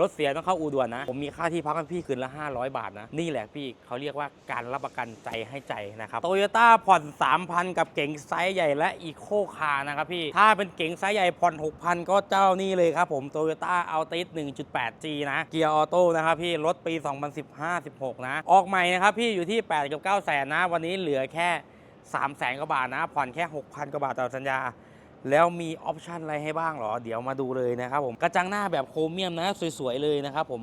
รถเสียต้องเข้าอูด่วนนะ ผมมีค่าที่พักให้พี่คืนละ 500 บาทนะ นี่แหละพี่เขาเรียกว่าการรับประกันใจให้ใจนะครับโตโยต้าผ่อน 3,000 กับเก๋งไซส์ใหญ่และอีโคคาร์นะครับพี่ ถ้าเป็นเก๋งไซส์ใหญ่ผ่อน 6,000 ก็เจ้านี่เลยครับผมโตโยต้าอัลติส 1.8G นะ เกียร์ออโต้นะครับพี่ รถปี 2015-16 นะ ออกใหม่นะครับพี่อยู่ที่8กับ9แสนนะ วันนี้เหลือแค่3แสนกว่าบาทนะ ผ่อนแค่ 6,000 กว่าบาทต่อสัญญา แล้วมีออปชันอะไรให้บ้างเหรอ เดี๋ยวมาดูเลยนะครับผม กระจังหน้าแบบโครเมียมนะสวยๆเลยนะครับผม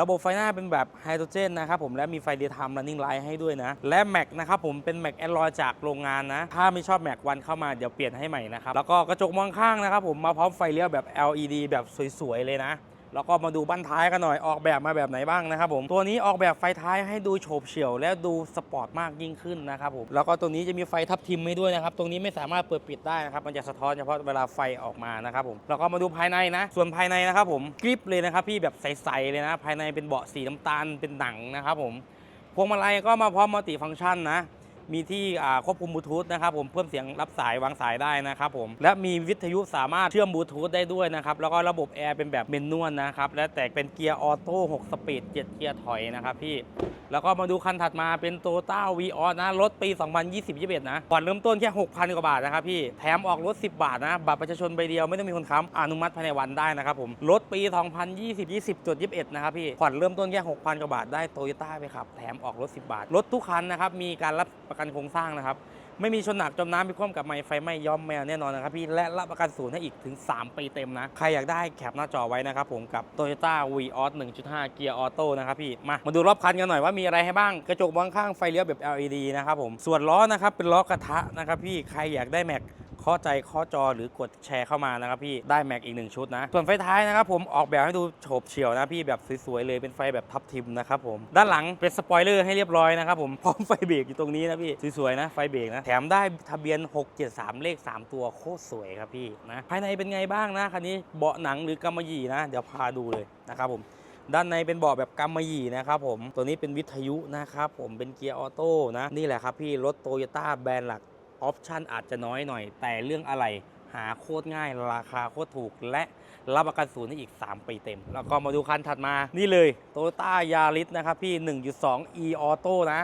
ระบบไฟหน้าเป็นแบบไฮโดรเจนนะครับผมและมีไฟเดย์ไทม์ running light ให้ด้วยนะ และแม็กนะครับผมเป็นแม็กแอนดรอยจากโรงงานนะ ถ้าไม่ชอบแม็กวันเข้ามาเดี๋ยวเปลี่ยนให้ใหม่นะครับ แล้วก็กระจกมองข้างนะครับผมมาพร้อมไฟเลี้ยวแบบ LED แบบสวย ๆ เลยนะ แล้วก็มาดูบั้นท้ายกันหน่อยออกแบบมาแบบไหนบ้างนะครับผมตัวนี้ออกแบบไฟท้ายให้ดูโฉบเฉี่ยว และดูสปอร์ตมากยิ่งขึ้นนะครับผมแล้วก็ตัวนี้จะมีไฟทับทิมให้ด้วยนะครับตรงนี้ไม่สามารถเปิดปิดได้นะครับมันจะสะท้อนเฉพาะเวลาไฟออกมานะครับผมแล้วก็มาดูภายในนะ ส่วนภายในนะครับผมกริปเลยนะครับพี่แบบใสๆเลยนะภายในเป็นเบาะสีน้ำตาลเป็นหนังนะครับผมพวงมาลัยก็มาพร้อมมัลติฟังก์ชันนะ มีที่ควบคุมบลูทูธนะครับผมเพิ่มเสียงรับสายวางสายได้นะครับผมและมีวิทยุสามารถเชื่อมบลูทูธได้ด้วยนะครับแล้วก็ระบบแอร์เป็นแบบเมนนวลนะครับและแต่เป็นเกียร์ออโต้6สปีด7เกียร์ถอยนะครับพี่แล้วก็มาดูคันถัดมาเป็นโตต้าวีออนะรถปี 2020-21 นะผ่อนเริ่มต้นแค่ 6,000 กว่าบาทนะครับพี่แถมออกรถ 10 บาทนะบัตรประชาชนใบเดียวไม่ต้องมีคนค้ำอนุมัติภายในวันได้นะครับผมรถปี 2020-20.21 นะครับพี่ผ่อนเริ่มต้นแค่ 6,000 กว่าบาทได้โตโยต้าไปขับแถมออกรถ 10 บาทรถทุกคันนะครับมีการรับ ประกันโครงสร้างนะครับ ไม่มีชนหนักจมน้ำมีคว่ำกับไม้ไฟไหม้ย้อมแมวแน่นอนนะครับพี่และรับประกันศูนย์ให้อีกถึง 3 ปีเต็มนะ ใครอยากได้แคปหน้าจอไว้นะครับผมกับ Toyota v ีออส1.5 เกียร์ออโต้นะครับพี่มามาดูรอบคันกันหน่อยว่ามีอะไรให้บ้างกระจกมองข้างไฟเลี้ยวแบบ LED นะครับผมส่วนล้อนะครับเป็นล้อกระทะนะครับพี่ใครอยากได้แม็ก ข้อใจข้อจอหรือกดแชร์เข้ามานะครับพี่ได้แม็กอีกหนึ่งชุดนะส่วนไฟท้ายนะครับผมออกแบบให้ดูโฉบเฉี่ยวนะพี่แบบสวยๆเลยเป็นไฟแบบทับทิมนะครับผมด้านหลังเป็นสปอยเลอร์ให้เรียบร้อยนะครับผมพร้อมไฟเบรกอยู่ตรงนี้นะพี่สวยๆนะไฟเบรกนะแถมได้ทะเบียน 673 เลข 3 ตัวโคตรสวยครับพี่นะภายในเป็นไงบ้างนะคันนี้เบาะหนังหรือกำมะหยี่นะ เดี๋ยวพาดูเลยนะครับผมด้านในเป็นเบาะแบบกำมะหยี่นะครับผม ตัวนี้เป็นวิทยุนะครับผม เป็นเกียร์ออโต้นะ นี่แหละครับพี่ รถโตโยต้าแบรนด์หลัก ออปชันอาจจะน้อยหน่อย แต่เรื่องอะไรหาโคตรง่าย ราคาโคตรถูก และรับประกันศูนย์ให้อีก 3 ปีเต็ม แล้วก็มาดูคันถัดมานี่เลยโตโยต้ายาริสนะครับพี่ 1.2 e auto นะ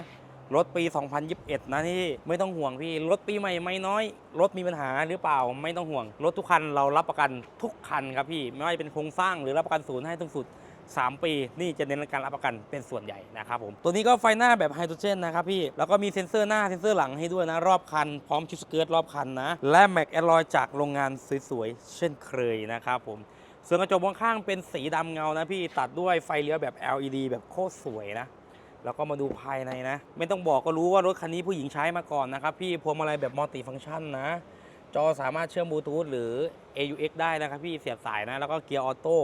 รถปี 2021 นะที่ไม่ต้องห่วงพี่ รถปีใหม่ไม่น้อย รถมีปัญหาหรือเปล่าไม่ต้องห่วง รถทุกคันเรารับประกันทุกคันครับพี่ ไม่ว่าจะเป็นโครงสร้างหรือรับประกันศูนย์ให้ทุกสุด 3 ปี นี่จะเน้นการรับประกันเป็นส่วนใหญ่นะครับผมตัวนี้ก็ไฟหน้าแบบไฮโดรเจนนะครับพี่ แล้วก็มีเซ็นเซอร์หน้าเซ็นเซอร์หลังให้ด้วยนะรอบคัน พร้อมชุดสเกิร์ตรอบคันนะ และแม็กแอลลอยจากโรงงานสวยๆเช่นเคยนะครับผมส่วนกระจกมองข้างเป็นสีดำเงานะพี่ตัดด้วยไฟเลี้ยวแบบ LED แบบโคตรสวยนะแล้วก็มาดูภายในนะ ไม่ต้องบอกก็รู้ว่ารถคันนี้ผู้หญิงใช้มาก่อนนะครับพี่พวงมาลัยแบบมัลติฟังก์ชันนะ จอสามารถเชื่อมบลูทูธหรือ AUX ได้นะครับพี่เสียบสายนะ แล้วก็เกียร์ออโต้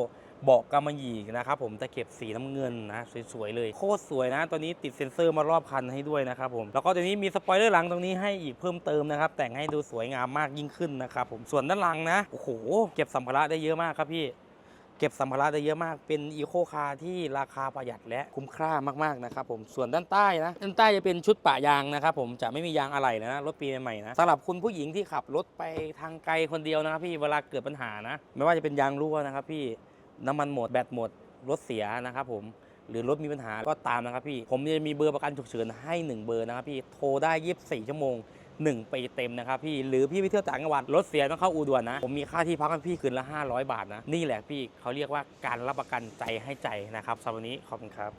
เบาะกำมะหยี่นะครับผมตะเข็บสีน้ำเงินนะสวยๆเลยโคตรสวยนะตัวนี้ติดเซ็นเซอร์มารอบคันให้ด้วยนะครับผมแล้วก็ตัวนี้มีสปอยเลอร์หลังตรงนี้ให้อีกเพิ่มเติมนะครับแต่งให้ดูสวยงามมากยิ่งขึ้นนะครับผมส่วนด้านหลังนะโอ้โหเก็บสัมภาระได้เยอะมากครับพี่เก็บสัมภาระได้เยอะมาก เป็นอีโคคาร์ที่ราคาประหยัดและคุ้มค่ามากๆนะครับผม ส่วนด้านใต้นะ ด้านใต้จะเป็นชุดปะยางนะครับผม จะไม่มียางอะไหล่นะ รถปีใหม่ๆนะสำหรับคุณผู้หญิงที่ขับรถไปทางไกลคนเดียวนะครับพี่ เวลาเกิดปัญหานะ ไม่ว่าจะเป็นยางรั่วนะครับพี่ น้ำมันหมดแบตหมดรถเสียนะครับผมหรือรถมีปัญหาก็ตามนะครับพี่ ผมจะมีเบอร์ประกันฉุกเฉินให้ 1 เบอร์นะครับพี่ โทรได้ 24 ชั่วโมง 1 ปีเต็มนะครับพี่ หรือพี่ไปเที่ยวต่างจังหวัดรถเสียต้องเข้าอูด่วนนะ ผมมีค่าที่พักให้พี่คืนละ 500 บาทนะ นี่แหละพี่เขาเรียกว่าการรับประกันใจให้ใจนะครับสำหรับวันนี้ขอบคุณครับ